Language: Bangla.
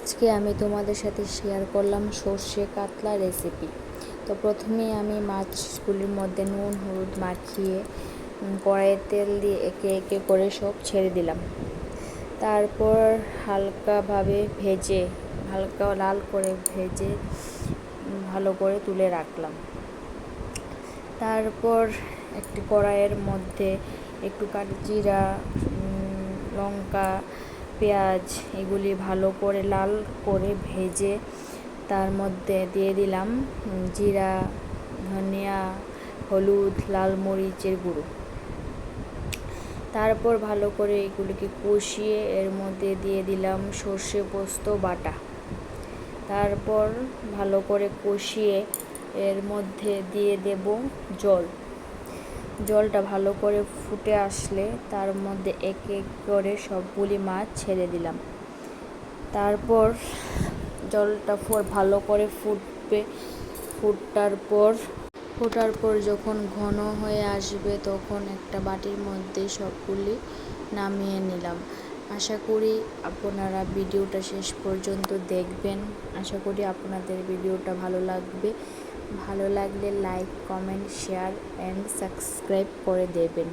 আজকে আমি তোমাদের সাথে শেয়ার করলাম সর্ষে কাতলা রেসিপি তো প্রথমে আমি মাছগুলির মধ্যে নুন হলুদ মাখিয়ে উম, কড়াইয়ে তেল দিয়ে একে একে করে সব ছেড়ে দিলাম। তারপর হালকাভাবে ভেজে হালকা লাল করে ভেজে ভালো করে তুলে রাখলাম। তারপর একটি কড়াইয়ের মধ্যে একটু কালো জিরা লঙ্কা পেঁয়াজ এগুলি ভালো করে লাল করে ভেজে তার মধ্যে দিয়ে দিলাম জিরা, ধনিয়া, হলুদ, লাল মরিচের গুঁড়ো। তারপর ভালো করে এগুলিকে কষিয়ে এর মধ্যে দিয়ে দিলাম সর্ষে পোস্ত বাটা। তারপর ভালো করে কষিয়ে এর মধ্যে দিয়ে দেব জল। জলটা ভালো করে ফুটে আসলে তার মধ্যে এক এক করে সবগুলি মাছ ছেড়ে দিলাম। তারপর জলটা ফো- ভালো করে ফুটবে। ফুটার পর, ফোটার পর যখন ঘন হয়ে আসবে তখন একটা বাটির মধ্যে সবগুলি নামিয়ে নিলাম। আশা করি আপনারা ভিডিওটা শেষ পর্যন্ত দেখবেন। আশা করি আপনাদের ভিডিওটা ভালো লাগবে। ভালো লাগলে like comment share and subscribe করে দেবেন।